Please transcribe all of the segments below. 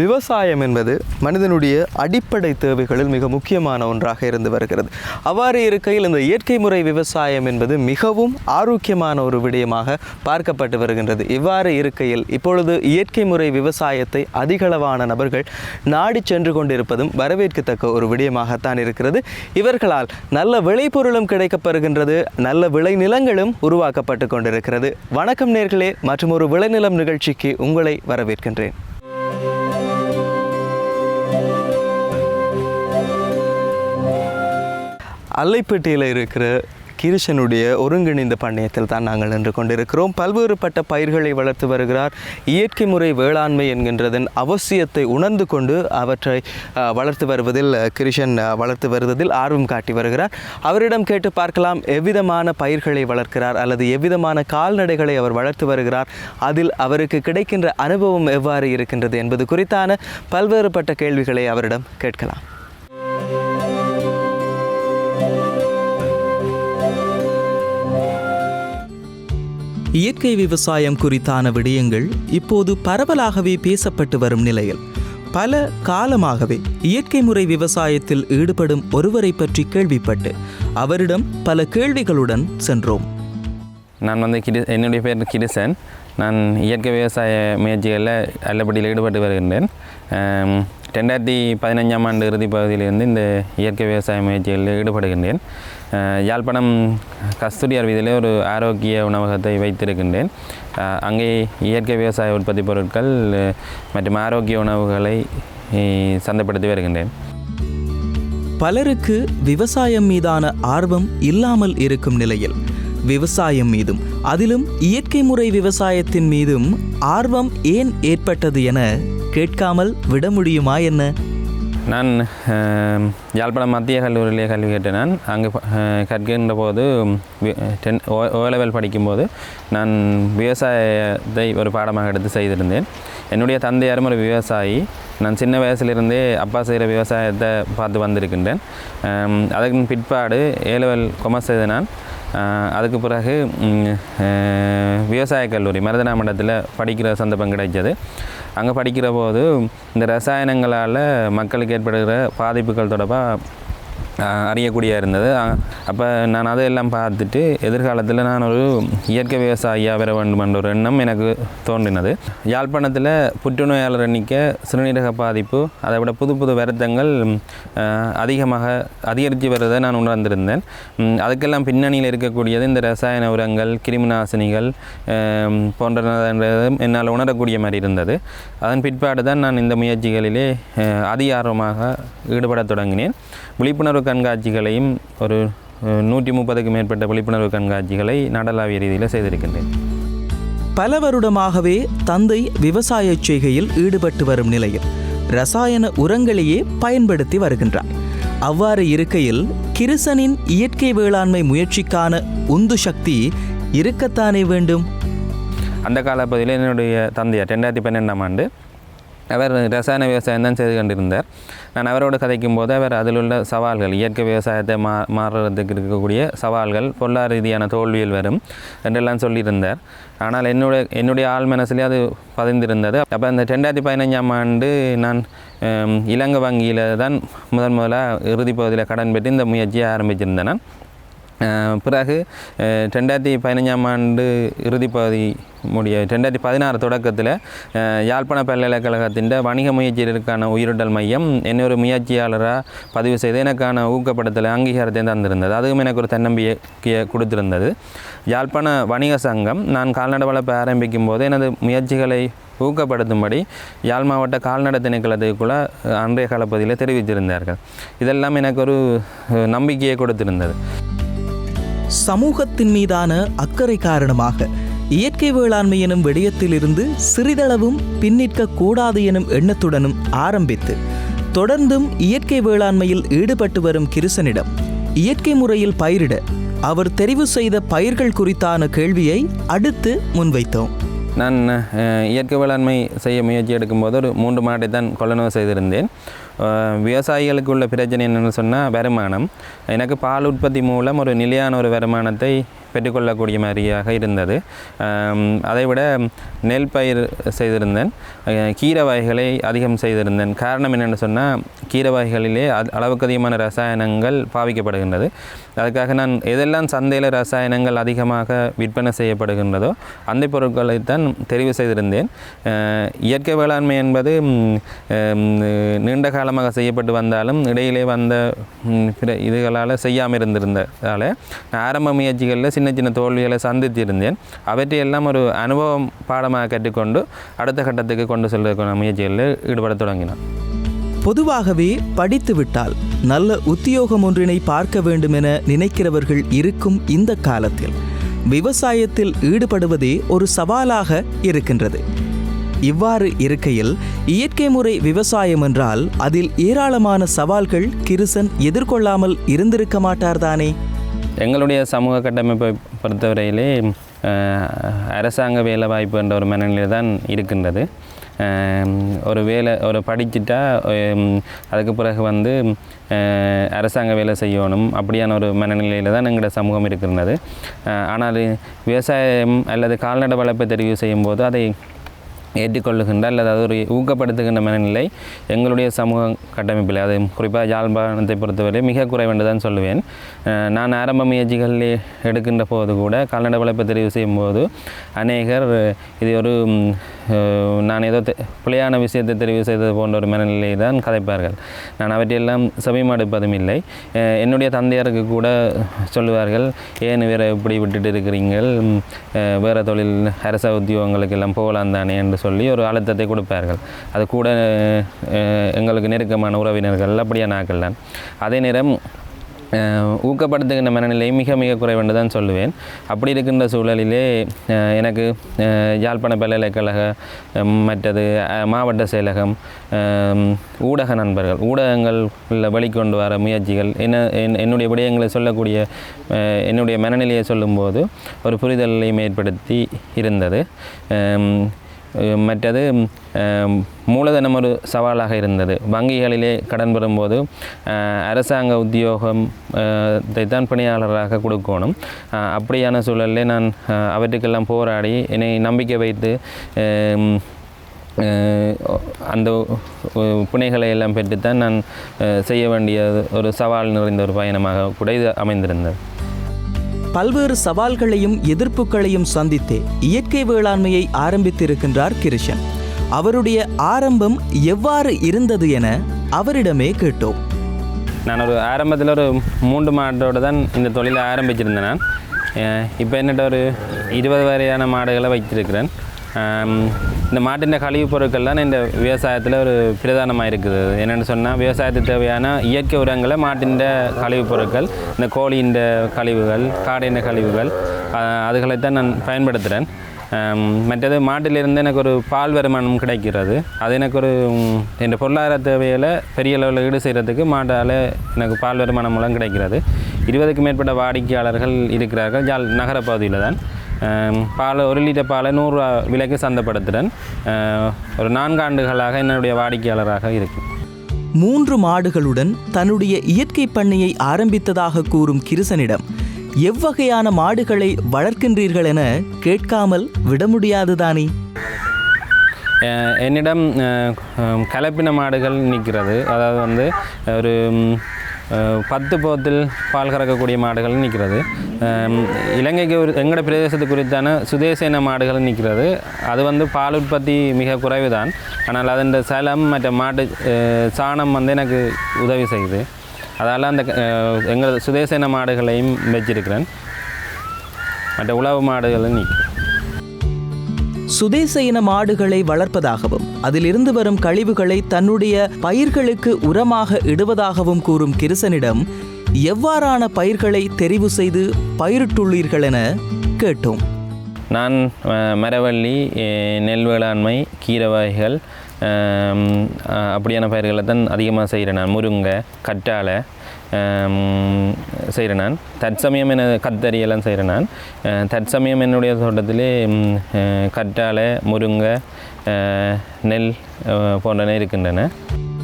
விவசாயம் என்பது மனிதனுடைய அடிப்படை தேவைகளில் மிக முக்கியமான ஒன்றாக இருந்து வருகிறது. அவ்வாறு இருக்கையில் இந்த இயற்கை முறை விவசாயம் என்பது மிகவும் ஆரோக்கியமான ஒரு விடயமாக பார்க்கப்பட்டு வருகின்றது. இவ்வாறு இருக்கையில் இப்பொழுது இயற்கை முறை விவசாயத்தை அதிகளவான நபர்கள் நாடி சென்று கொண்டிருப்பதும் வரவேற்கத்தக்க ஒரு விடயமாகத்தான் இருக்கிறது. இவர்களால் நல்ல விளைபொருளும் கிடைக்கப்பெறுகின்றது நல்ல விளைநிலங்களும் உருவாக்கப்பட்டு கொண்டிருக்கிறது. வணக்கம் நேர்களே மற்றும் ஒரு விளைநிலம் நிகழ்ச்சிக்கு உங்களை வரவேற்கின்றேன். அல்லைப்பேட்டையில் இருக்கிற கிருஷனுடைய ஒருங்கிணைந்த பண்ணையத்தில் தான் நாங்கள் நின்று கொண்டிருக்கிறோம். பல்வேறுபட்ட பயிர்களை வளர்த்து வருகிறார். இயற்கை முறை வேளாண்மை என்கின்றதன் அவசியத்தை உணர்ந்து கொண்டு அவற்றை வளர்த்து வருவதில் கிருஷன் வளர்த்து வருவதில் ஆர்வம் காட்டி வருகிறார். அவரிடம் கேட்டு பார்க்கலாம் எவ்விதமான பயிர்களை வளர்க்கிறார் அல்லது எவ்விதமான கால்நடைகளை அவர் வளர்த்து வருகிறார். அதில் அவருக்கு கிடைக்கின்ற அனுபவம் எவ்வாறு இருக்கின்றது என்பது குறித்தான பல்வேறுபட்ட கேள்விகளை அவரிடம் கேட்கலாம். இயற்கை விவசாயம் குறித்தான விடயங்கள் இப்போது பரவலாகவே பேசப்பட்டு வரும் நிலையில். பல காலமாகவே இயற்கை முறை விவசாயத்தில் ஈடுபடும் ஒருவரை பற்றி கேள்விப்பட்டு அவரிடம் பல கேள்விகளுடன் சென்றோம். நான் வந்து கிரி என்னுடைய பேர் கிரிசன் நான் இயற்கை விவசாய முயற்சிகளில் நல்லபடியில் ஈடுபட்டு வருகின்றேன். ரெண்டாயிரத்தி பதினஞ்சாம் ஆண்டு இறுதி பகுதியிலிருந்து இந்த இயற்கை விவசாய முயற்சிகளில் ஈடுபடுகின்றேன். யாழ்ப்பாணம் கஸ்தூரி அறிவியதிலே ஒரு ஆரோக்கிய உணவகத்தை வைத்திருக்கின்றேன். அங்கே இயற்கை விவசாய உற்பத்தி பொருட்கள் மற்றும் ஆரோக்கிய உணவுகளை சந்தைப்படுத்தி வருகின்றேன். பலருக்கு விவசாயம் மீதான ஆர்வம் இல்லாமல் இருக்கும் நிலையில் விவசாயம் மீதும் அதிலும் இயற்கை முறை விவசாயத்தின் மீதும் ஆர்வம் ஏன் ஏற்பட்டது என கேட்காமல் விட முடியுமா என்ன? நான் யாழ்ப்பாணம் மத்திய கல்லூரியிலே கல்வி கேட்டேன் நான். அங்கே கற்கின்ற போது டென் ஓ லெவல் படிக்கும்போது நான் விவசாயத்தை ஒரு பாடமாக எடுத்து செய்திருந்தேன். என்னுடைய தந்தையாரும் ஒரு விவசாயி. நான் சின்ன வயசுலேருந்தே அப்பா செய்கிற விவசாயத்தை பார்த்து வந்திருக்கின்றேன். அம், அதற்கு பிற்பாடு ஏ லெவல் கொமர்ஸ் செய்த நான். அதுக்கு பிறகு விவசாய கல்லூரி மருதனா மண்டலத்தில் படிக்கிற சந்தர்ப்பம் கிடைச்சது. அங்கே படிக்கிற போது இந்த ரசாயனங்களால் மக்களுக்கு ஏற்படுகிற பாதிப்புகள் தொடர்பாக அறியக்கூடிய இருந்தது. அப்போ நான் அதையெல்லாம் பார்த்துட்டு எதிர்காலத்தில் நான் ஒரு இயற்கை விவசாயியாக வர வேண்டும் என்ற ஒரு எண்ணம் எனக்கு தோன்றினது. யாழ்ப்பாணத்தில் புற்றுநோயாளர் எண்ணிக்கை சிறுநீரக பாதிப்பு அதை விட புது புது வருத்தங்கள் அதிகமாக அதிகரித்து வருவதை நான் உணர்ந்திருந்தேன். அதுக்கெல்லாம் பின்னணியில் இருக்கக்கூடியது இந்த ரசாயன உரங்கள் கிருமி நாசினிகள் என்னால் உணரக்கூடிய மாதிரி இருந்தது. அதன் பிற்பாடு தான் நான் இந்த முயற்சிகளிலே அதிகாரமாக ஆர்வமாக ஈடுபடத் தொடங்கினேன். விழிப்புணர்வு கண்காட்சிகளையும் ஒரு நூற்றி முப்பதுக்கும் மேற்பட்ட விழிப்புணர்வு கண்காட்சிகளை நாடளாவிய ரீதியில் செய்திருக்கின்றேன். பல வருடமாகவே தந்தை விவசாய செய்கையில் ஈடுபட்டு வரும் நிலையில் ரசாயன உரங்களையே பயன்படுத்தி வருகின்றார். அவ்வாறு இருக்கையில் கிருசனின் இயற்கை வேளாண்மை முயற்சிக்கான உந்து சக்தி இருக்கத்தானே வேண்டும்? அந்த காலப்பகுதியில் என்னுடைய தந்தையார் ரெண்டாயிரத்தி பன்னெண்டாம் ஆண்டு அவர் ரசாயன விவசாயம் தான் செய்து கொண்டிருந்தார். நான் அவரோடு கதைக்கும் போது அவர் அதில் உள்ள சவால்கள் இயற்கை விவசாயத்தை மா மாறுறதுக்கு இருக்கக்கூடிய சவால்கள் பொருளாதார ரீதியான தோல்வியில் வரும் என்றெல்லாம் சொல்லியிருந்தார். ஆனால் என்னுடைய என்னுடைய ஆள் மனசுலேயே அது பதிந்திருந்தது. அப்போ அந்த ரெண்டாயிரத்தி பதினஞ்சாம் ஆண்டு நான் இலங்கை வங்கியில் தான் முதன் முதலாக இறுதி பகுதியில் கடன் பெற்று இந்த முயற்சியை ஆரம்பிச்சிருந்தேன் நான். பிறகு ரெண்டாயிரத்தி பதினஞ்சாம் ஆண்டு இறுதிப்பகுதி முடிய ரெண்டாயிரத்தி பதினாறு தொடக்கத்தில் யாழ்ப்பாண பல்கலைக்கழகத்தின் வணிக முயற்சிகளுக்கான உயிரிடல் மையம் என்னொரு ஒரு முயற்சியாளராக பதிவு செய்து எனக்கான ஊக்கப்படுத்தலை அங்கீகாரத்தை தந்திருந்தது. அதுவும் எனக்கு ஒரு தன்னம்பிக்கையை கொடுத்திருந்தது. யாழ்ப்பாண வணிக சங்கம் நான் கால்நடை வளர்ப்பை ஆரம்பிக்கும் போது எனது முயற்சிகளை ஊக்கப்படுத்தும்படி யாழ் மாவட்ட கால்நடை திணைக்களத்துக்குள்ள அன்றைய காலப்பகுதியில் தெரிவித்திருந்தார்கள். இதெல்லாம் எனக்கு ஒரு நம்பிக்கையை கொடுத்திருந்தது. சமூகத்தின் மீதான அக்கறை காரணமாக இயற்கை வேளாண்மை எனும் விடயத்திலிருந்து சிறிதளவும் பின்னிற்க கூடாது எனும் எண்ணத்துடனும் ஆரம்பித்து தொடர்ந்தும் இயற்கை வேளாண்மையில் ஈடுபட்டு வரும் கிருசனிடம் இயற்கை முறையில் பயிரிட அவர் தெரிவு செய்த பயிர்கள் குறித்தான கேள்வியை அடுத்து முன்வைத்தோம். நான் இயற்கை வேளாண்மை செய்ய முயற்சி எடுக்கும்போது ஒரு மூன்று மாட்டை தான் கொள்ளனவு செய்திருந்தேன். விவசாயிகளுக்கு உள்ள பிரச்சனை என்னென்னு சொன்னால் வருமானம். எனக்கு பால் உற்பத்தி மூலம் ஒரு நிலையான ஒரு வருமானத்தை பெற்றுக்கொள்ளக்கூடிய மாதிரியாக இருந்தது. அதைவிட நெல் பயிர் செய்திருந்தேன். கீரை வகைகளை அதிகம் செய்திருந்தேன். காரணம் என்னென்னு சொன்னால் கீரை வகைகளிலே அளவுக்கு அதிகமான ரசாயனங்கள் பாவிக்கப்படுகின்றது. அதுக்காக நான் எதெல்லாம் சந்தையில் ரசாயனங்கள் அதிகமாக விற்பனை செய்யப்படுகின்றதோ அந்த பொருட்களைத்தான் தெரிவு செய்திருந்தேன். இயற்கை வேளாண்மை என்பது நீண்ட காலமாக செய்யப்பட்டு வந்தாலும் இடையிலே வந்த பிற இதுகளால் செய்யாமல் இருந்திருந்ததால் நான் ஆரம்ப முயற்சிகளில் சின்ன சின்ன தோல்விகளை சந்தித்திருந்தேன். அவற்றையெல்லாம் ஒரு அனுபவம் பாடமாக கற்றுக்கொண்டு அடுத்த கட்டத்துக்கு கொண்டு செல்வதற்கான முயற்சிகளில் ஈடுபட தொடங்கினான். பொதுவாகவே படித்துவிட்டால் நல்ல உத்தியோகம் ஒன்றினை பார்க்க வேண்டுமென நினைக்கிறவர்கள் இருக்கும் இந்த காலத்தில் விவசாயத்தில் ஈடுபடுவதே ஒரு சவாலாக இருக்கின்றது. இவ்வாறு இருக்கையில் இயற்கை முறை விவசாயம் என்றால் அதில் ஏராளமான சவால்கள் கிருசன் எதிர்கொள்ளாமல் இருந்திருக்க மாட்டார்தானே? எங்களுடைய சமூக கட்டமைப்பை பொறுத்தவரையிலே அரசாங்க வேலை வாய்ப்பு என்ற ஒரு மனநிலை தான் இருக்கின்றது. ஒரு வேலை ஒரு படிச்சுட்டா அதுக்கு பிறகு வந்து அரசாங்க வேலை செய்யணும் அப்படியான ஒரு மனநிலையில் தான் எங்களோட சமூகம் இருக்கின்றது. ஆனால் விவசாயம் அல்லது கால்நடை வளர்ப்பை தெரிவு செய்யும்போது அதை ஏற்றுக்கொள்ளுகின்ற அல்லது அது ஒரு ஊக்கப்படுத்துகின்ற மனநிலை எங்களுடைய சமூக கட்டமைப்பில் அது குறிப்பாக யாழ்ப்பாணத்தை பொறுத்தவரை மிக குறைவென்று தான் சொல்லுவேன் நான் ஆரம்ப முயற்சிகளில் எடுக்கின்ற போது கூட கால்நடை வளர்ப்பு தெரிவு செய்யும்போது அநேகர் இது ஒரு நான் ஏதோ தெ- பிழையான விஷயத்தை தெரிவு செய்தது போன்ற ஒரு மனநிலையை தான் கதைப்பார்கள். நான் அவற்றையெல்லாம் செவிமடுப்பதும் இல்லை. என்னுடைய தந்தையாருக்கு கூட சொல்லுவார்கள் ஏன் வேறு இப்படி விட்டுட்டு இருக்கிறீங்கள்? வேறு தொழில் அரச உத்தியோகங்களுக்கு எல்லாம் போகலாம் தானே? என்று சொல்லி ஒரு அழுத்தத்தை கொடுப்பார்கள். அது கூட எங்களுக்கு நெருக்கமான உறவினர்கள் அப்படியே நாக்கள் தான் அதே நேரம் ஊக்கப்படுத்துகின்ற மனநிலை மிக மிக குறைவென்று தான் சொல்லுவேன். அப்படி இருக்கின்ற சூழலிலே எனக்கு யாழ்ப்பாண பல்கலைக்கழக மற்றது மாவட்ட செயலகம் ஊடக நண்பர்கள் ஊடகங்களில் வெளிக்கொண்டு வர முயற்சிகள் என்ன என்- என்னுடைய விடயங்களை சொல்லக்கூடிய என்னுடைய மனநிலையை சொல்லும்போது ஒரு புரிதலையும் ஏற்படுத்தி இருந்தது. மற்றது மூலதனம் ஒரு சவாலாக இருந்தது. வங்கிகளிலே கடன் பெறும்போது அரசாங்க உத்தியோகம் தான் தைத்தான் பணியாளராக கொடுக்கணும். அப்படியான சூழலில் நான் அவற்றுக்கெல்லாம் போராடி என்னை நம்பிக்கை வைத்து அந்த புனைகளை எல்லாம் பெற்றுத்தான் நான் செய்ய வேண்டிய ஒரு சவால் நிறைந்த ஒரு பயணமாக கூட இது அமைந்திருந்தது. பல்வேறு சவால்களையும் எதிர்ப்புகளையும் சந்தித்தே இயற்கை வேளாண்மையை ஆரம்பித்திருக்கின்றார் கிருஷன் அவருடைய ஆரம்பம் எவ்வாறு இருந்தது என அவரிடமே கேட்டோம். நான் ஒரு ஆரம்பத்தில் ஒரு மூன்று மாடோடு தான் இந்த தொழிலை ஆரம்பிச்சிருந்தேன் நான். இப்போ என்னட்ட ஒரு இருபது வரையான மாடுகளை வைத்திருக்கிறேன். இந்த மாட்டின் கழிவுப் பொருட்கள் தான் இந்த விவசாயத்தில் ஒரு பிரதானமாக இருக்குது என்னென்னு சொன்னால் விவசாயத்துக்கு தேவையான இயற்கை உரங்களை மாட்டின் கழிவுப் பொருட்கள் இந்த கோழியின் கழிவுகள் காடையின் கழிவுகள் அதுகளை தான் நான் பயன்படுத்துகிறேன் மற்றது மாட்டிலிருந்து எனக்கு ஒரு பால் வருமானம் கிடைக்கிறது. அது எனக்கு ஒரு என் பொருளாதார தேவைகளை பெரிய அளவில் ஈடு செய்கிறதுக்கு மாட்டால் எனக்கு பால் வருமானம் மூலம் கிடைக்கிறது. இருபதுக்கும் மேற்பட்ட வாடிக்கையாளர்கள் இருக்கிறார்கள். ஜால் நகரப்பகுதியில் தான் பால் ஒரு லிட்டர் பாலை நூறுரூவா விலைக்கு சந்தைப்படுத்துகிறேன் ஆஹ், ஒரு நான்கு ஆண்டுகளாக என்னுடைய வாடிக்கையாளராக இருக்கேன் மூன்று மாடுகளுடன் தன்னுடைய இயற்கை பண்ணையை ஆரம்பித்ததாக கூறும் கிருசனிடம் எவ்வகையான மாடுகளை வளர்க்கின்றீர்கள் என கேட்காமல் விட முடியாதுதானே அஹ் என்னிடம் கலப்பின மாடுகள் நிற்கிறது. அதாவது வந்து ஒரு பத்து போத்தில் பால் கறக்கக்கூடிய மாடுகள் நிற்கிறது. இலங்கைக்கு ஒரு எங்களோட பிரதேசத்துக்கு குறித்தான சுதேச மாடுகள் நிற்கிறது. அது வந்து பால் உற்பத்தி மிக குறைவு தான் ஆனால் அதன் சலம் மற்ற மாட்டு சாணம் வந்து எனக்கு உதவி செய்யுது. அதால் அந்த எங்களது சுதேசன சுதேச மாடுகளையும் வச்சிருக்கிறேன். மற்ற உழவு மாடுகளும் நிற்கும். சுதேச இன மாடுகளை வளர்ப்பதாகவும் அதிலிருந்து வரும் கழிவுகளை தன்னுடைய பயிர்களுக்கு உரமாக இடுவதாகவும் கூறும் கிருசனிடம் எவ்வாறான பயிர்களை தெரிவு செய்து பயிரிட்டுள்ளீர்கள் என கேட்டோம். நான் மரவள்ளி நெல் வேளாண்மை கீரை வகைகள் அப்படியான பயிர்களை தான் அதிகமாக செய்கிறேன் நான். முருங்கை கற்றாழை செய்கிறேன் நான். தற்சமயம் என கத்தறியெல்லாம் செய்கிறேன் நான். தற்சமயம் என்னுடைய தோட்டத்திலே கற்றாழை முருங்கை நெல் போன்றன இருக்கின்றன.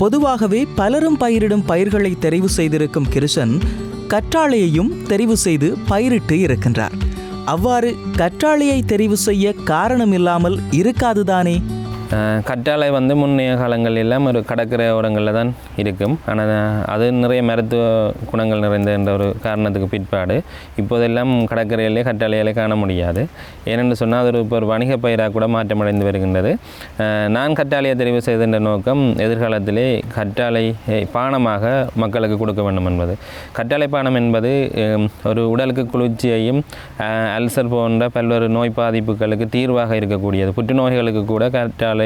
பொதுவாகவே பலரும் பயிரிடும் பயிர்களை தெரிவு செய்திருக்கும் கிருஷன் கற்றாழையையும் தெரிவு செய்து பயிரிட்டு இருக்கின்றார். அவ்வாறு கற்றாழையை தெரிவு செய்ய காரணமில்லாமல் இருக்காதுதானே? கற்றாழை வந்து முன்னைய காலங்கள் எல்லாம் ஒரு கடற்கரை ஓரங்களில் தான் இருக்கும். ஆனால் அது நிறைய மருத்துவ குணங்கள் நிறைந்த என்ற ஒரு காரணத்துக்கு பிற்பாடு இப்போதெல்லாம் கடற்கரையிலே கற்றாழையிலே காண முடியாது. ஏனென்று சொன்னால் அது ஒரு இப்போ ஒரு வணிக பயிராக கூட மாற்றமடைந்து வருகின்றது. நான் கற்றாழையை தெரிவு செய்கின்ற நோக்கம் எதிர்காலத்திலே கற்றாழை பானமாக மக்களுக்கு கொடுக்க வேண்டும் என்பது. கற்றாழை பானம் என்பது ஒரு உடலுக்கு குளிர்ச்சியையும் அல்சர் போன்ற பல்வேறு நோய் பாதிப்புகளுக்கு தீர்வாக இருக்கக்கூடியது. புற்றுநோய்களுக்கு கூட கற்றாழை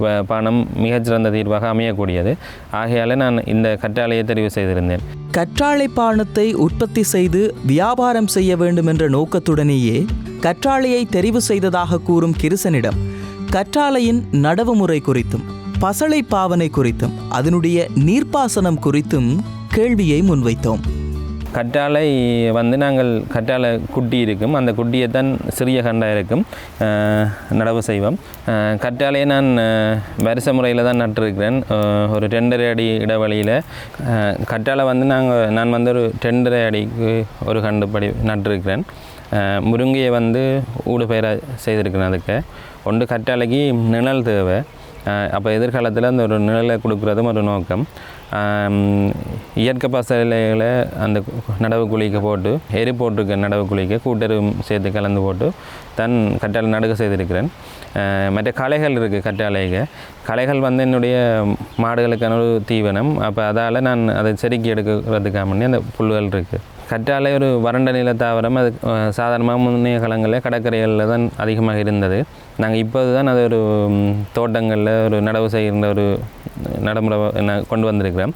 வ- பணம் மிகச்சிறந்த தீர்வாக அமையக்கூடியது. ஆகையால் நான் இந்த கற்றாழையை தெரிவு செய்திருந்தேன். கற்றாழை பானத்தை உற்பத்தி செய்து வியாபாரம் செய்ய வேண்டும் என்ற நோக்கத்துடனேயே கற்றாழையை தெரிவு செய்ததாக கூறும் கிருசனிடம் கற்றாழையின் நடவு முறை குறித்தும் பசளை பாவனை குறித்தும் அதனுடைய நீர்ப்பாசனம் குறித்தும் கேள்வியை முன்வைத்தோம். கற்றாழை வந்து நாங்கள் கற்றாழை குட்டி இருக்கும். அந்த குட்டியை தான் சிறிய கண்டாக இருக்கும். நடவு செய்வோம். கற்றாழையை நான் அஹ், முறையில் தான் நட்டிருக்கிறேன். ஒரு ரெண்டரை அடி இடைவெளியில். கற்றாழை வந்து நாங்கள் நான் வந்து ஒரு ரெண்டரை அடிக்கு ஒரு கண்டு படி நட்டிருக்கிறேன் முருங்கையை வந்து ஊடுபயிராக செய்திருக்கிறேன் அதுக்கு. ஒன்று கற்றாழைக்கு நிழல் தேவை. அப்போ எதிர்காலத்தில் அந்த ஒரு நிழலை கொடுக்குறதும் ஒரு நோக்கம். இயற்கை பசலைகளை அந்த நடவு குழிக்க போட்டு எரி போட்டிருக்க நடவு குழிக்க கூட்டெரு சேர்த்து கலந்து போட்டு தன் கற்றாழை நடுக செய்திருக்கிறேன். மற்ற களைகள் இருக்குது கற்றாழைக்கு. களைகள் வந்து என்னுடைய மாடுகளுக்கான ஒரு தீவனம். அப்போ அதால் நான் அதை செதுக்கி எடுக்கிறதுக்காக முன்னே அந்த புல்லுகள் இருக்குது கற்றாழை ஒரு வறண்ட நில தாவரம். அது சாதாரணமாக முன்னைய காலங்களில் கடற்கரைகளில் தான் அதிகமாக இருந்தது. நாங்கள் இப்போது தான் அது ஒரு தோட்டங்களில் ஒரு நடவு செய்கின்ற ஒரு நடைமுறை கொண்டு வந்திருக்கிறோம்.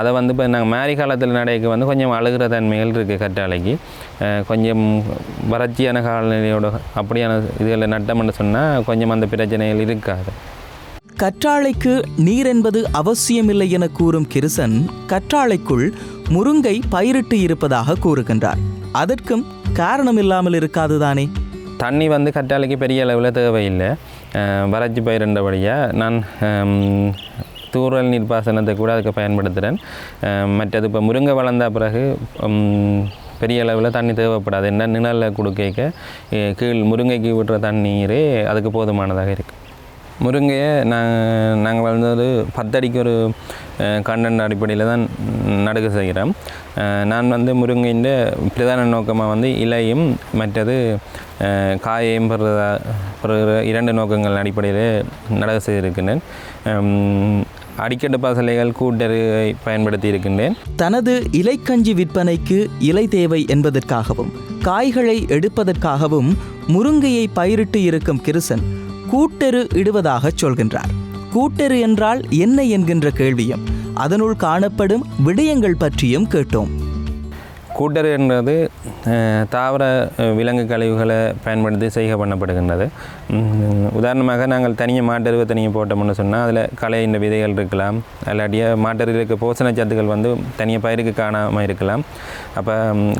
அதை வந்து இப்போ நாங்கள் மேரி காலத்தில் நடைக்கு வந்து கொஞ்சம் அழுகிற தன்மைகள் இருக்குது கற்றாழைக்கு. கொஞ்சம் வறட்சியான காலநிலையோட அப்படியான இதுகளில் நட்டம்னு சொன்னால் கொஞ்சம் அந்த பிரச்சனைகள் இருக்காது. கற்றாழைக்கு நீர் என்பது அவசியமில்லை என கூறும் கிருசன் கற்றாழைக்குள் முருங்கை பயிரிட்டு இருப்பதாக கூறுகின்றார். அதற்கும் காரணம் இல்லாமல் இருக்காது இருக்காதுதானே? தண்ணி வந்து கற்றாழைக்கு பெரிய அளவில் தேவையில்லை. வறட்சி பயிரின்றபடியாக நான் தூரல் தூறல் நீர்ப்பாசனத்தை கூட அதுக்கு பயன்படுத்துகிறேன் மற்றது இப்போ முருங்கை வளர்ந்த பிறகு பெரிய அளவில் தண்ணி தேவைப்படாது. என்ன நிழலில் கொடுக்க கீழ் முருங்கைக்கு விடுற தண்ணீரே அதுக்கு போதுமானதாக இருக்குது முருங்கையை நான் நாங்கள் வளர்ந்தது பத்தடிக்கு ஒரு கண்டென்ட் அடிப்படையில் தான் நடுக செய்கிறேன். நான் வந்து முருங்கையின் பிரதான நோக்கமாக வந்து இலையும் மற்றது காயையும் பெறுறதா பெறுகிற இரண்டு நோக்கங்கள் அடிப்படையில் நடக்க செய்திருக்கின்றேன். அடிக்கட்டு பசலைகள் கூட்டரை பயன்படுத்தி இருக்கின்றேன். தனது இலைக்கஞ்சி விற்பனைக்கு இலை தேவை என்பதற்காகவும் காய்களை எடுப்பதற்காகவும் முருங்கையை பயிரிட்டு இருக்கும் கிருசன் கூட்டெரு இடுவதாகச் சொல்கின்றார். கூட்டெரு என்றால் என்ன என்கின்ற கேள்வியும் அதனுள் காணப்படும் விடயங்கள் பற்றியும் கேட்டோம். கூட்டரு என்றது தாவர விலங்கு கழிவுகளை பயன்படுத்தி செய்க பண்ணப்படுகின்றது. உதாரணமாக நாங்கள் தனியாக மாட்டருவை தனியாக போட்டோம்னு சொன்னால் அதில் களையின் விதைகள் இருக்கலாம். இல்லாட்டிய மாட்டருவில் இருக்க போஷண சத்துக்கள் வந்து தனியாக பயிருக்கு காணாமல் இருக்கலாம். அப்போ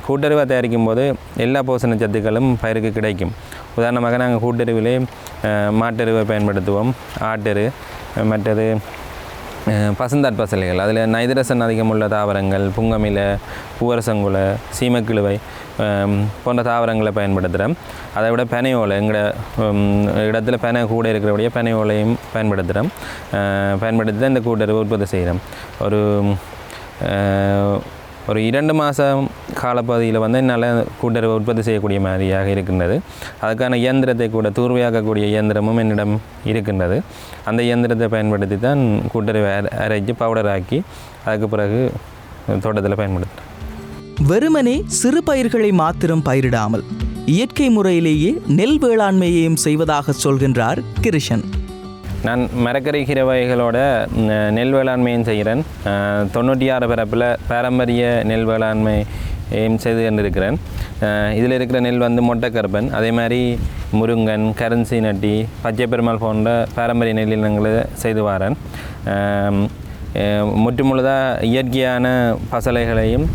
கூட்டருவை தயாரிக்கும் போது எல்லா போஷண சத்துக்களும் பயிருக்கு கிடைக்கும். உதாரணமாக நாங்கள் கூட்டருவிலே மாட்டருவை பயன்படுத்துவோம். ஆட்டரு மற்றது பசுந்தாட் பசலைகள். அதில் நைதரசன் அதிகமுள்ள தாவரங்கள் புங்கமில பூவரசங்குல சீமக்கிழுவை போன்ற தாவரங்களை பயன்படுத்துகிறோம். அதை விட பெனையோலை எங்களோட இடத்துல பெனை கூட இருக்கிறபடியே பெனையோலையும் பயன்படுத்துகிறோம். பயன்படுத்தி தான் இந்த கூட்டறிவு உற்பத்தி செய்கிறோம். ஒரு ஒரு இரண்டு மாதம் காலப்பகுதியில் வந்து என்னால் கூட்டுறவு உற்பத்தி செய்யக்கூடிய மாதிரியாக இருக்கின்றது. அதுக்கான இயந்திரத்தை கூட தூர்வையாக்கக்கூடிய இயந்திரமும் என்னிடம் இருக்கின்றது. அந்த இயந்திரத்தை பயன்படுத்தி தான் கூட்டுறவை அரைஞ்சு பவுடர் ஆக்கி அதுக்கு பிறகு தோட்டத்தில் பயன்படுத்துகிறேன் வெறுமனே சிறு பயிர்களை மாத்திரம் பயிரிடாமல் இயற்கை முறையிலேயே நெல் வேளாண்மையையும் செய்வதாக சொல்கின்றார் கிருஷன் நான் மரக்கறி வகைகளோட நெல் வேளாண்மையும் செய்கிறேன். தொண்ணூற்றி ஆறு பிறப்பில் பாரம்பரிய நெல் வேளாண்மையும் செய்து கொண்டிருக்கிறேன். இதில் இருக்கிற நெல் வந்து மொட்டைக்கருப்பன். அதே மாதிரி முருங்கன் கரன்சி நட்டி பச்சை பெருமாள் போன்ற பாரம்பரிய நெல்லினங்களை செய்து வரேன். முற்றுமுழுதாக இயற்கையான பசலைகளையும்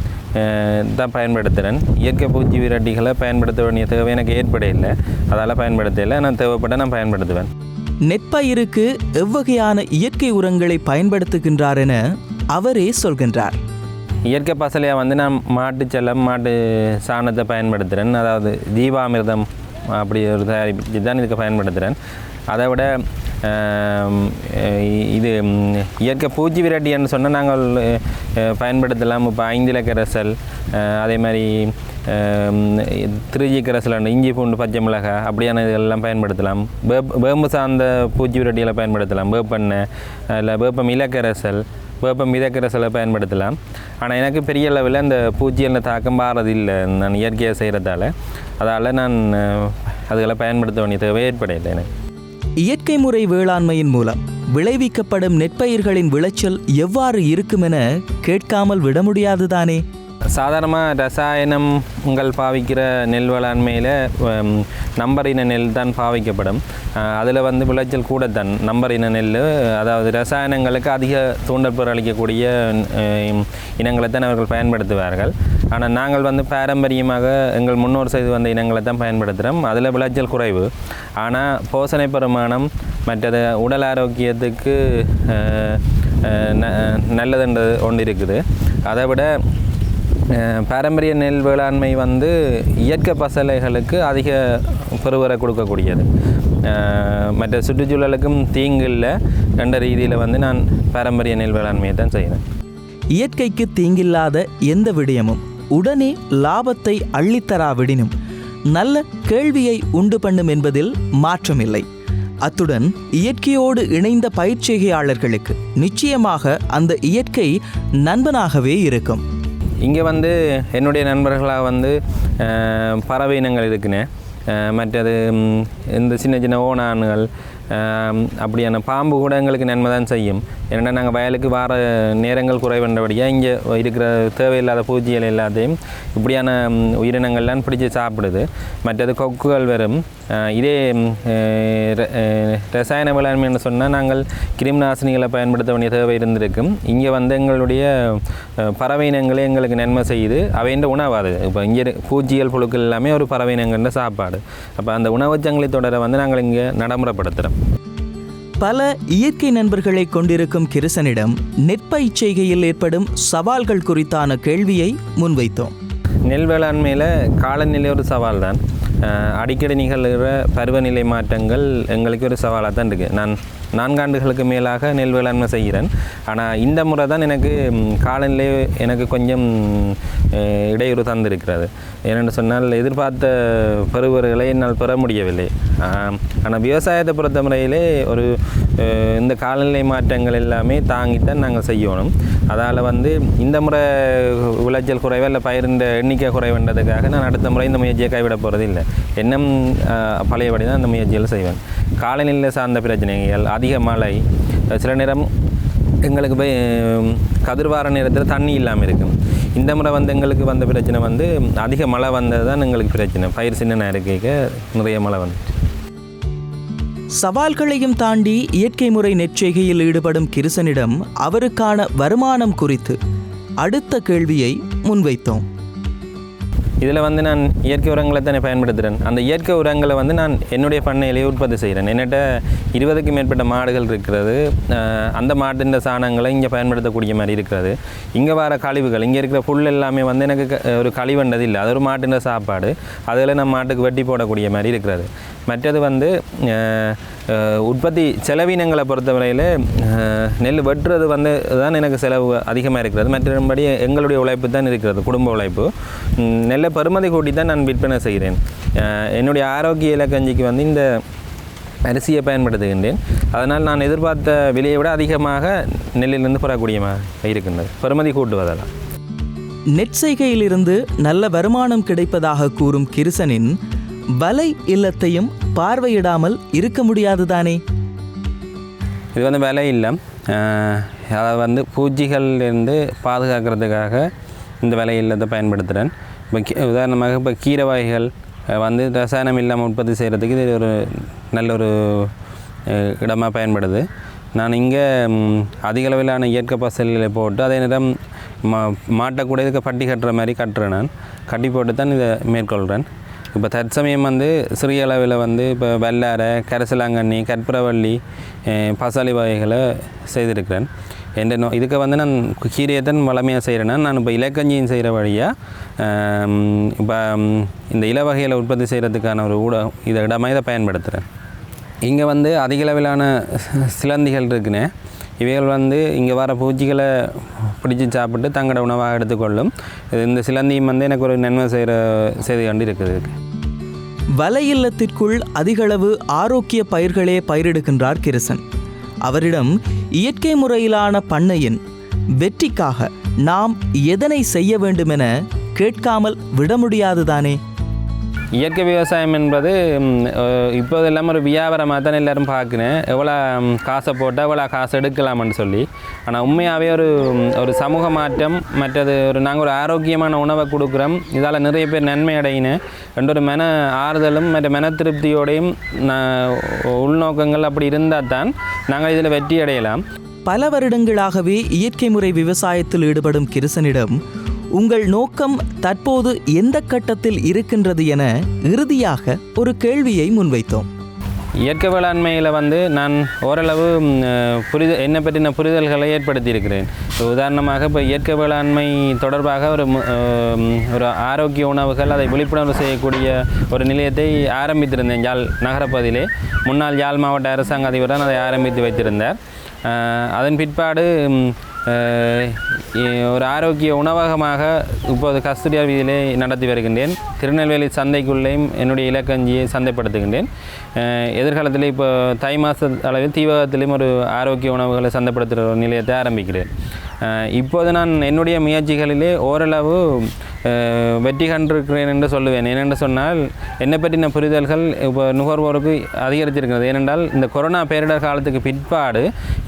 தான் பயன்படுத்துகிறேன் இயற்கை பூச்சி விரட்டிகளை பயன்படுத்த வேண்டிய தேவை எனக்கு ஏற்படையில்லை அதால் பயன்படுத்தலை நான் தேவைப்பட்ட நான் பயன்படுத்துவேன். நெற்பயிருக்கு எவ்வகையான இயற்கை உரங்களை பயன்படுத்துகின்றார் என அவரே சொல்கின்றார். இயற்கை பசலையாக வந்து நான் மாட்டு செல்லம் மாட்டு சாணத்தை பயன்படுத்துகிறேன் அதாவது ஜீவாமிர்தம் அப்படி ஒரு தயாரிப்பு தான் இதுக்கு பயன்படுத்துகிறேன் அதை விட இது இயற்கை பூச்சி விரட்டின்னு சொன்னால் நாங்கள் பயன்படுத்தலாம். இப்போ ஐந்திலக்கரசல் கரைசல் அதே மாதிரி திருச்சி கரைசல் இஞ்சி பூண்டு பச்சை மிளகாய் அப்படியான இதெல்லாம் பயன்படுத்தலாம் வேப் வேம்பு சார்ந்த பூச்சி விரட்டிகளை பயன்படுத்தலாம் வேப்பெண்ணெய் இல்லை வேப்பம் இலக்கரசல் வேப்பம் மிதக்கரசலை பயன்படுத்தலாம். ஆனால் எனக்கு பெரிய அளவில் அந்த பூச்சியில் தாக்கம் பாரது இல்லை நான் இயற்கையாக செய்கிறதால அதால் நான் அதுகளை பயன்படுத்த வேண்டிய தேவை ஏற்படையில்லை எனக்கு இயற்கை முறை வேளாண்மையின் மூலம் விளைவிக்கப்படும் நெற்பயிர்களின் விளைச்சல் எவ்வாறு இருக்கும் என கேட்காமல் விட முடியாதுதானே சாதாரணமாக ரசாயனம் உங்கள் பாவிக்கிற நெல் வேளாண்மையில் நம்பர் இன நெல் தான் பாவிக்கப்படும். அதில் வந்து விளைச்சல் கூடத்தான். நம்பர் இன நெல் அதாவது ரசாயனங்களுக்கு அதிக தூண்டல் அளிக்கக்கூடிய இனங்களை தான் அவர்கள் பயன்படுத்துவார்கள். ஆனால் நாங்கள் வந்து பாரம்பரியமாக எங்கள் முன்னோர் செய்து வந்த இனங்களை தான் பயன்படுத்துகிறோம் அதில் விளைச்சல் குறைவு. ஆனால் போசனை பெருமானம் மற்றது உடல் ஆரோக்கியத்துக்கு ந- நல்லதுன்றது ஒன்று இருக்குது. அதை விட பாரம்பரிய நெல் வேளாண்மை வந்து இயற்கை பசலைகளுக்கு அதிக பெருவரை கொடுக்கக்கூடியது. மற்ற சுற்றுச்சூழலுக்கும் தீங்கு இல்லை என்ற ரீதியில் வந்து நான் பாரம்பரிய நெல் வேளாண்மையை தான் செய்கிறேன் இயற்கைக்கு தீங்கில்லாத எந்த விடயமும் உடனே லாபத்தை அள்ளித்தராவிடினும் நல்ல கேள்வியை உண்டு பண்ணும் என்பதில் மாற்றமில்லை. அத்துடன் இயற்கையோடு இணைந்த பயிற்சிகையாளர்களுக்கு நிச்சயமாக அந்த இயற்கை நண்பனாகவே இருக்கும். இங்கே வந்து என்னுடைய நண்பர்களாக வந்து பறவை இனங்கள் இருக்குன்னு மற்றது இந்த சின்ன சின்ன ஓணான்கள் அப்படியான பாம்பு கூட எங்களுக்கு நன்மை தான் செய்யும். ஏன்னா நாங்கள் வயலுக்கு வார நேரங்கள் குறைவன்றபடியாக இங்கே இருக்கிற தேவையில்லாத பூச்சிகள் எல்லாத்தையும் இப்படியான உயிரினங்கள்லாம் பிடிச்சி சாப்பிடுது. மற்றது கொக்குகள் வரும். இதே ரசாயன வேளாண்மைன்னு சொன்னால் நாங்கள் கிருமிநாசினிகளை பயன்படுத்த வேண்டிய தேவை இருந்திருக்கும். இங்கே வந்து எங்களுடைய பறவை இனங்களே எங்களுக்கு நன்மை செய்யுது. அவைன்ற உணவு அது. இப்போ இங்கே பூச்சிகள் புழுக்கள் எல்லாமே ஒரு பறவை இனங்கள்ன்ற சாப்பாடு. அப்போ அந்த உணவுச் சங்கிலி தொடரை வந்து நாங்கள் இங்கே நடைமுறைப்படுத்துகிறோம். பல இயற்கை நண்பர்களை கொண்டிருக்கும் கிருசனிடம் நெற்பயிர் செய்கையில் ஏற்படும் சவால்கள் குறித்தான கேள்வியை முன்வைத்தோம். நெல் வேளாண்மையில் காலநிலை ஒரு சவால் தான் அடிக்கடி நிகழ்கிற பருவநிலை மாற்றங்கள் எங்களுக்கு ஒரு சவாலாக தான் இருக்குது நான் நான்காண்டுகளுக்கு மேலாக நெல் வேளாண்மை செய்கிறேன். ஆனால் இந்த முறை தான் எனக்கு காலநிலை எனக்கு கொஞ்சம் இடையூறு தந்திருக்கிறது. ஏனென்று சொன்னால் எதிர்பார்த்த பருவர்களை என்னால் பெற முடியவில்லை. ஆனால் விவசாயத்தை பொறுத்த முறையிலே ஒரு இந்த காலநிலை மாற்றங்கள் எல்லாமே தாங்கித்தான் நாங்கள் செய்யணும். அதால் வந்து இந்த முறை விளைச்சல் குறைவா இல்லை பயிரின் எண்ணிக்கை குறைவுன்றதுக்காக நான் அடுத்த முறை இந்த முயற்சியை கைவிட போகிறது இல்லை இன்னும் பழையபடி தான் அந்த முயற்சிகளை செய்வேன். காலநிலை சார்ந்த பிரச்சனைகள் அதிக மழை சில நேரம் எங்களுக்கு போய் கதிர்வார நேரத்தில் தண்ணி இல்லாமல் இருக்கும். இந்த முறை வந்து எங்களுக்கு வந்த பிரச்சனை வந்து அதிக மழை வந்தது தான் எங்களுக்கு பிரச்சனை. பயிர் சின்ன இருக்க நிறைய மழை வந்துச்சு. சவால்களையும் தாண்டி இயற்கை முறை நெற்செய்கையில் ஈடுபடும் கிருசனிடம் அவருக்கான வருமானம் குறித்து அடுத்த கேள்வியை முன்வைத்தோம். இதில் வந்து நான் இயற்கை உரங்களை தானே பயன்படுத்துகிறேன். அந்த இயற்கை உரங்களை வந்து நான் என்னுடைய பண்ணையிலேயே உற்பத்தி செய்கிறேன். என்னட்ட இருபதுக்கு மேற்பட்ட மாடுகள் இருக்கிறது. அந்த மாட்டின் சாணங்களை இங்கே பயன்படுத்தக்கூடிய மாதிரி இருக்கிறது. இங்கே வர கழிவுகள் இங்கே இருக்கிற புல் எல்லாமே வந்து எனக்கு க- ஒரு கழிவுண்டது இல்லை அது ஒரு மாட்டின் சாப்பாடு. அதில் நான் மாட்டுக்கு வெட்டி போடக்கூடிய மாதிரி இருக்கிறது. மற்றது வந்து உற்பத்தி செலவினங்களை பொறுத்தவரையில் நெல் வெட்டுறது வந்து தான் எனக்கு செலவு அதிகமாக இருக்கிறது. மற்றபடி எங்களுடைய உழைப்பு தான் இருக்கிறது குடும்ப உழைப்பு. நெல்லை பருமதி கூட்டி தான் நான் விற்பனை செய்கிறேன். என்னுடைய ஆரோக்கிய இலக்கஞ்சிக்கு வந்து இந்த அரிசியை பயன்படுத்துகின்றேன். அதனால் நான் எதிர்பார்த்த விலையை விட அதிகமாக நெல்லிலிருந்து பெறக்கூடியமாக இருக்கின்றது. பருமதி கூட்டுவதெல்லாம் நெற்செய்கையிலிருந்து நல்ல வருமானம் கிடைப்பதாக கூறும் கிருசனின் வலை இல்லத்தையும் பார்வையிடாமல் இருக்க முடியாதுதானே? இது வந்து வலை இல்லம். அதை வந்து பூச்சிகள்லேருந்து பாதுகாக்கிறதுக்காக இந்த வலை இல்லத்தை பயன்படுத்துகிறேன் இப்போ கீ- உதாரணமாக இப்போ கீரை வகைகள் வந்து ரசாயனம் இல்லாமல் உற்பத்தி செய்கிறதுக்கு இது ஒரு நல்ல ஒரு இடமாக பயன்படுது. நான் இங்கே அதிகளவிலான அதிக அளவிலான இயற்கை பசல்களை போட்டு அதே நேரம் மா மாட்டக்கூட இதுக்கு பட்டி கட்டுற மாதிரி கட்டுறேன் நான். கட்டி போட்டு தான் இதை மேற்கொள்கிறேன் இப்போ தற்சமயம் வந்து சிறிய அளவில் வந்து இப்போ வெள்ளாரை கரசலாங்கண்ணி கற்பூரவள்ளி பசாலி வகைகளை செய்திருக்கிறேன். எந்த நோ இதுக்கு வந்து நான் கீரையை தான் வளமையாக செய்கிறேன்னா நான் இப்போ இலக்கஞ்சியும் செய்கிற வழியாக இப்போ இந்த இல உற்பத்தி செய்கிறதுக்கான ஒரு ஊட இதை இடமாக இதை பயன்படுத்துகிறேன். இங்கே வந்து அதிக அளவிலான சிலந்திகள் இருக்குன்னு இவைகள் வந்து இங்கே வர பூச்சிகளை பிடிச்சி சாப்பிட்டு தங்களோட உணவாக எடுத்துக்கொள்ளும். இது இந்த சிலந்தியும் வந்து எனக்கு ஒரு நன்மை செய்கிற செய்தி கண்டு இருக்குது. வலை வலையில்லத்திற்குள் அதிகளவு ஆரோக்கிய பயிர்களே பயிரிடுகின்றார் கிருசன் அவரிடம் இயற்கை முறையிலான பண்ணையின் வெற்றிக்காக நாம் எதனை செய்ய வேண்டுமென கேட்காமல் விட முடியாதுதானே? இயற்கை விவசாயம் என்பது இப்போ அஹ், இப்போது ஒரு வியாபாரமாக தான் எல்லோரும் பார்க்குறேன். எவ்வளோ காசை போட்டால் எவ்வளோ காசு எடுக்கலாம்னு சொல்லி. ஆனால் உண்மையாகவே ஒரு ஒரு சமூக மாற்றம் மற்றது ஒரு நாங்கள் ஒரு ஆரோக்கியமான உணவை கொடுக்குறோம். இதால் நிறைய பேர் நன்மை அடையினேன் என்ற ஒரு மன ஆறுதலும் மற்ற மன திருப்தியோடையும் நான் உள்நோக்கங்கள் அப்படி இருந்தால் தான் நாங்கள் இதில் வெற்றி அடையலாம். பல வருடங்களாகவே இயற்கை முறை விவசாயத்தில் ஈடுபடும் கிருசனிடம் உங்கள் நோக்கம் தற்போது எந்த கட்டத்தில் இருக்கின்றது என இறுதியாக ஒரு கேள்வியை முன்வைத்தோம். இயற்கை வேளாண்மையில் வந்து நான் ஓரளவு புரித என்னை பற்றின புரிதல்களை ஏற்படுத்தியிருக்கிறேன். இப்போ உதாரணமாக இப்போ இயற்கை வேளாண்மை தொடர்பாக ஒரு ஒரு ஆரோக்கிய உணவுகள் அதை விழிப்புணர்வு செய்யக்கூடிய ஒரு நிலையத்தை ஆரம்பித்திருந்தேன். யாழ் நகரப்பகுதியிலே. முன்னாள் யாழ் மாவட்ட அரசாங்க அதிபர் தான் அதை ஆரம்பித்து வைத்திருந்தார். அதன் பிற்பாடு ஒரு ஆரோக்கிய உணவகமாக இப்போது கஸ்தூரியார் வீதியிலே நடத்தி வருகின்றேன். திருநெல்வேலி சந்தைக்குள்ளேயும் என்னுடைய இலக்கஞ்சியை சந்தைப்படுத்துகின்றேன். எதிர்காலத்தில் இப்போ தை மாத அளவில் தீவகத்திலையும் ஒரு ஆரோக்கிய உணவுகளை சந்தைப்படுத்துகிற ஒரு நிலையத்தை ஆரம்பிக்கிறேன். இப்போது நான் என்னுடைய முயற்சிகளிலே ஓரளவு வெற்றி கண்டிருக்கிறேன் என்று சொல்லுவேன். ஏனென்று சொன்னால் என்னை பற்றின புரிதல்கள் இப்போ நுகர்வோருக்கு அதிகரித்திருக்கிறது. ஏனென்றால் இந்த கொரோனா பேரிடர் காலத்துக்கு பிற்பாடு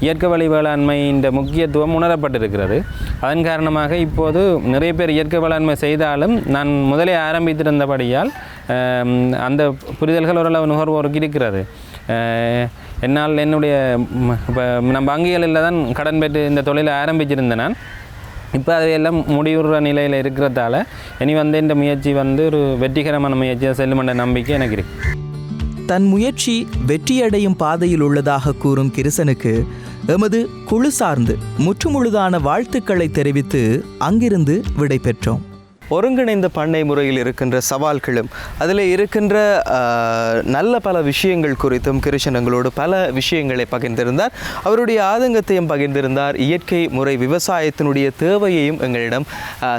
இயற்கை வழி வேளாண்மையின் முக்கியத்துவம் உணரப்பட்டிருக்கிறது. அதன் காரணமாக இப்போது நிறைய பேர் இயற்கை வேளாண்மை செய்தாலும் நான் முதலே ஆரம்பித்திருந்தபடியால் அந்த புரிதல்கள் ஓரளவு நுகர்வோருக்கு இருக்கிறது. என்னால் என்னுடைய இப்போ நம்ம வங்கிகளில் தான் கடன் பெற்று இந்த தொழிலை ஆரம்பிச்சிருந்தேன் நான். இப்போ அதையெல்லாம் முடிவுற நிலையில் இருக்கிறதால இனி வந்து இந்த முயற்சி வந்து ஒரு வெற்றிகரமான முயற்சியாக செல்லுமென்ற நம்பிக்கை எனக்கு இருக்குது தன் முயற்சி வெற்றியடையும் பாதையில் உள்ளதாக கூறும் கிருசனுக்கு எமது குழு சார்ந்து முற்றுமுழுதான வாழ்த்துக்களை தெரிவித்து அங்கிருந்து விடை பெற்றோம் ஒருங்கிணைந்த பண்ணை முறையில் இருக்கின்ற சவால்களும் அதில் இருக்கின்ற நல்ல பல விஷயங்கள் குறித்தும் கிருஷ்ணன் எங்களோடு பல விஷயங்களை பகிர்ந்திருந்தார். அவருடைய ஆதங்கத்தையும் பகிர்ந்திருந்தார். இயற்கை முறை விவசாயத்தினுடைய தேவையையும் எங்களிடம்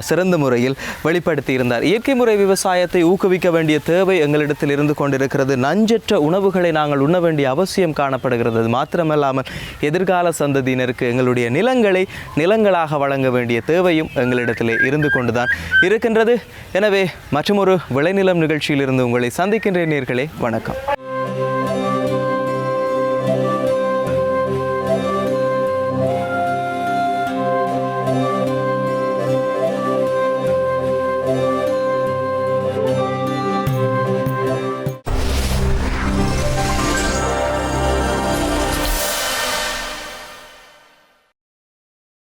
சிறந்த முறையில் வெளிப்படுத்தி இருந்தார் இயற்கை முறை விவசாயத்தை ஊக்குவிக்க வேண்டிய தேவை எங்களிடத்தில் இருந்து கொண்டிருக்கிறது. நஞ்சற்ற உணவுகளை நாங்கள் உண்ண வேண்டிய அவசியம் காணப்படுகிறது. அது மாத்திரமல்லாமல் எதிர்கால சந்ததியினருக்கு எங்களுடைய நிலங்களை நிலங்களாக வழங்க வேண்டிய தேவையும் எங்களிடத்தில் இருந்து கொண்டுதான் இருக்கின்றது எனவே மற்றொரு விளைநிலம் நிகழ்ச்சியிலிருந்து உங்களை சந்திக்கின்ற நேர்களே வணக்கம்.